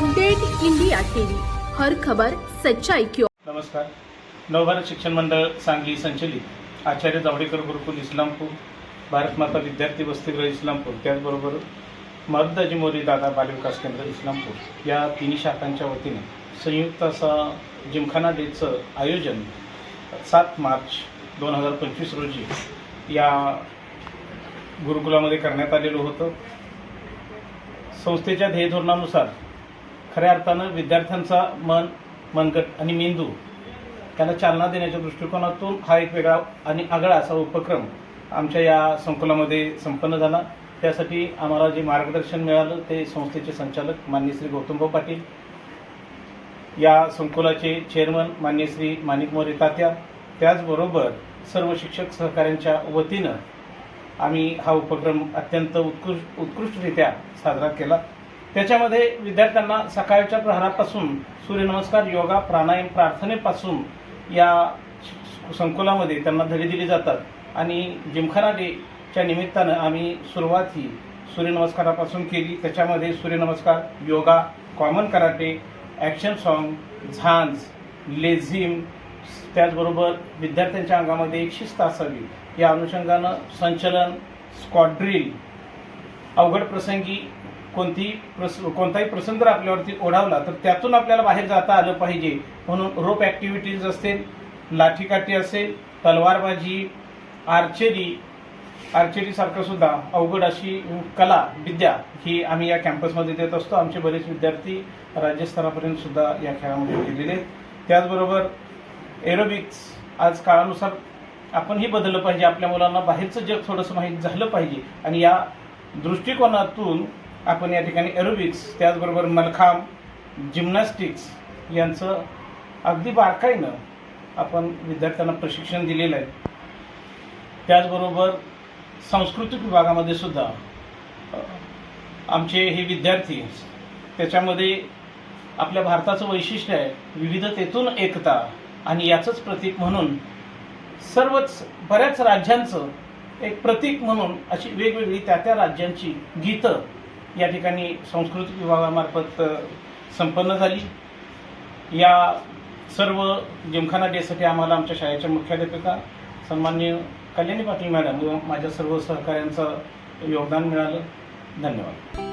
Update India TV. हर खबर सच्चाई क्यों नमस्कार. नवभारत शिक्षण मंडळ सांगली संचलित आचार्य जावडेकर गुरुकुल इस्लामपूर भारत माता विद्यार्थी वसतिगृह इस्लामपूर त्याचबरोबर मर्दाजी मोरी दादा बालविकास केंद्र इस्लामपूर या तिन्ही शाखांच्या वतीने संयुक्त असा जिमखाना डेचं आयोजन सात मार्च दोन हजार पंचवीस रोजी या गुरुकुलामध्ये करण्यात आलेलं होतं. संस्थेच्या ध्येयधोरणानुसार खऱ्या अर्थानं विद्यार्थ्यांचा मन मनगट आणि मेंदू त्याला चालना देण्याच्या दृष्टिकोनातून हा एक वेगळा आणि आगळा असा उपक्रम आमच्या या संकुलामध्ये संपन्न झाला. त्यासाठी आम्हाला जे मार्गदर्शन मिळालं ते संस्थेचे संचालक मान्य श्री गौतमभाऊ पाटील या संकुलाचे चेअरमन मान्य श्री माणिकमोरे तात्या त्याचबरोबर सर्व शिक्षक सहकाऱ्यांच्या वतीनं आम्ही हा उपक्रम अत्यंत उत्कृष्ट उत्कृष्टरित्या साजरा केला. त्याच्यामध्ये विद्यार्थ्यांना सकाळच्या प्रहारापासून सूर्यनमस्कार योगा प्राणायाम प्रार्थनेपासून या संकुलामध्ये त्यांना धडे दिले जातात. आणि जिमखाना डेच्या निमित्तानं आम्ही सुरुवात ही सूर्यनमस्कारापासून केली. त्याच्यामध्ये सूर्यनमस्कार yoga common karate action song झांज लेझिम त्याचबरोबर विद्यार्थ्यांच्या अंगामध्ये एक शिस्त असावी या अनुषंगानं संचलन स्कॉड्रिल अवघड प्रसंगी कोणती प्रस कोणताही प्रसंग जर आपल्यावरती ओढावला तर त्यातून आपल्याला बाहेर जाता आलं पाहिजे. म्हणून रोप ॲक्टिव्हिटीज असतील लाठीकाठी असेल तलवारबाजी आर्चरी आर्चरीसारखं सुद्धा अवघड अशी कला विद्या ही आम्ही या कॅम्पसमध्ये देत असतो. आमचे बरेच विद्यार्थी राज्यस्तरापर्यंत सुद्धा या खेळामध्ये गेलेले आहेत. त्याचबरोबर एरोबिक्स आज काळानुसार आपणही बदललं पाहिजे. आपल्या मुलांना बाहेरचं जग थोडंसं माहीत झालं पाहिजे. आणि या दृष्टिकोनातून आपण या ठिकाणी एरोबिक्स त्याचबरोबर मलखांब जिम्नॅस्टिक्स यांचं अगदी बारकाईनं आपण विद्यार्थ्यांना प्रशिक्षण दिलेलं आहे. त्याचबरोबर सांस्कृतिक विभागामध्ये सुद्धा आमचे हे विद्यार्थी त्याच्यामध्ये आपल्या भारताचं वैशिष्ट्य आहे विविधतेतून एकता आणि याचंच प्रतीक म्हणून सर्वच बऱ्याच राज्यांचं एक प्रतीक म्हणून अशी वेगवेगळी त्या त्या राज्यांची गीतं या ठिकाणी सांस्कृतिक विभागामार्फत संपन्न झाली. या सर्व जिमखाना डेसाठी आम्हाला आमच्या शाळेच्या मुख्याध्यापिका सन्मान्य कल्याणी पाटील मॅडम व माझ्या सर्व सहकाऱ्यांचं योगदान मिळालं. धन्यवाद.